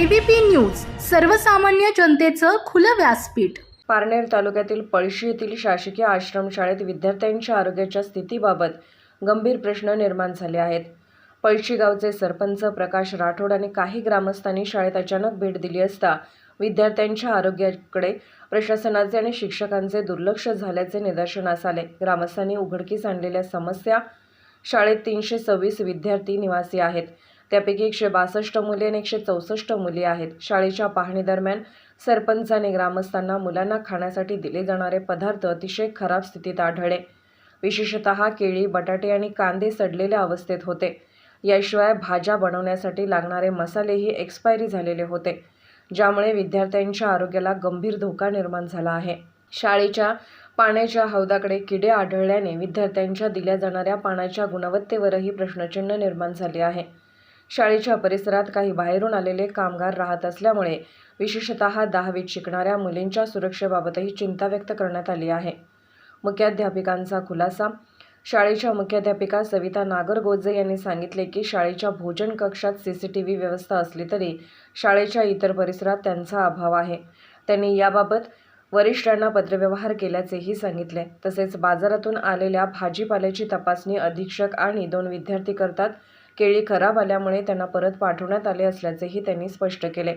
ABP news सर्वसामान्य जनतेचं खुलं व्यासपीठ. पारनेर तालुक्यातील पळशी येथील शासकीय आश्रमशाळेत विद्यार्थ्यांच्या आरोग्याच्या स्थितीबाबत गंभीर प्रश्न निर्माण झाले आहेत. पळशी गावचे सरपंच प्रकाश राठोड आणि काही ग्रामस्थांनी शाळेत अचानक भेट दिली असता विद्यार्थ्यांच्या आरोग्याकडे प्रशासनाचे आणि शिक्षकांचे दुर्लक्ष झाल्याचे निदर्शनास आले. ग्रामस्थांनी उघडकीस आणलेल्या समस्या शाळेत तीनशे सव्वीस विद्यार्थी निवासी आहेत. त्यापैकी एकशे बासष्ट मुले आणि एकशे चौसष्ट मुली आहेत. शाळेच्या पाहणीदरम्यान सरपंचाने ग्रामस्थांना मुलांना खाण्यासाठी दिले जाणारे पदार्थ अतिशय खराब स्थितीत आढळले. विशेषतः केळी बटाटे आणि कांदे सडलेल्या अवस्थेत होते. याशिवाय भाज्या बनवण्यासाठी लागणारे मसालेही एक्सपायरी झालेले होते ज्यामुळे विद्यार्थ्यांच्या आरोग्याला गंभीर धोका निर्माण झाला आहे. शाळेच्या पाण्याच्या हौदाकडे किडे आढळल्याने विद्यार्थ्यांच्या दिल्या जाणाऱ्या पाण्याच्या गुणवत्तेवरही प्रश्नचिन्ह निर्माण झाले आहे. शाळेच्या परिसरात काही बाहेरून आलेले कामगार राहत असल्यामुळे विशेषतः दहावीत शिकणाऱ्या मुलींच्या सुरक्षेबाबतही चिंता व्यक्त करण्यात आली आहे. मुख्याध्यापिकांचा खुलासा शाळेच्या मुख्याध्यापिका सविता नागरगोजे यांनी सांगितले की शाळेच्या भोजन कक्षात सी सी टी व्ही व्यवस्था असली तरी शाळेच्या इतर परिसरात त्यांचा अभाव आहे. त्यांनी याबाबत वरिष्ठांना पत्रव्यवहार केल्याचेही सांगितले. तसेच बाजारातून आलेल्या भाजीपाल्याची तपासणी अधीक्षक आणि दोन विद्यार्थी करतात. केळी खराब आल्यामुळे त्यांना परत पाठवण्यात आले असल्याचेही त्यांनी स्पष्ट केले.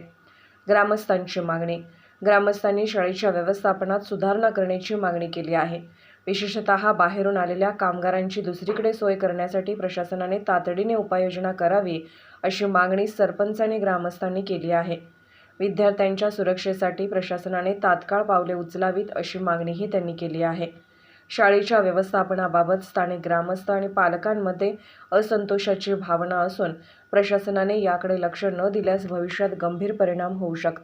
ग्रामस्थांची मागणी. ग्रामस्थांनी शाळेच्या व्यवस्थापनात सुधारणा करण्याची मागणी केली आहे. विशेषतः बाहेरून आलेल्या कामगारांची दुसरीकडे सोय करण्यासाठी प्रशासनाने तातडीने उपाययोजना करावी अशी मागणी सरपंच आणि ग्रामस्थांनी केली आहे. विद्यार्थ्यांच्या सुरक्षेसाठी प्रशासनाने तात्काळ पावले उचलावीत अशी मागणीही त्यांनी केली आहे. शाळेच्या व्यवस्थापनाबाबत स्थानिक ग्रामस्थ आणि पालकांमध्ये असंतोषाची भावना असून प्रशासनाने याकडे लक्ष न दिल्यास भविष्यात गंभीर परिणाम होऊ शकतात.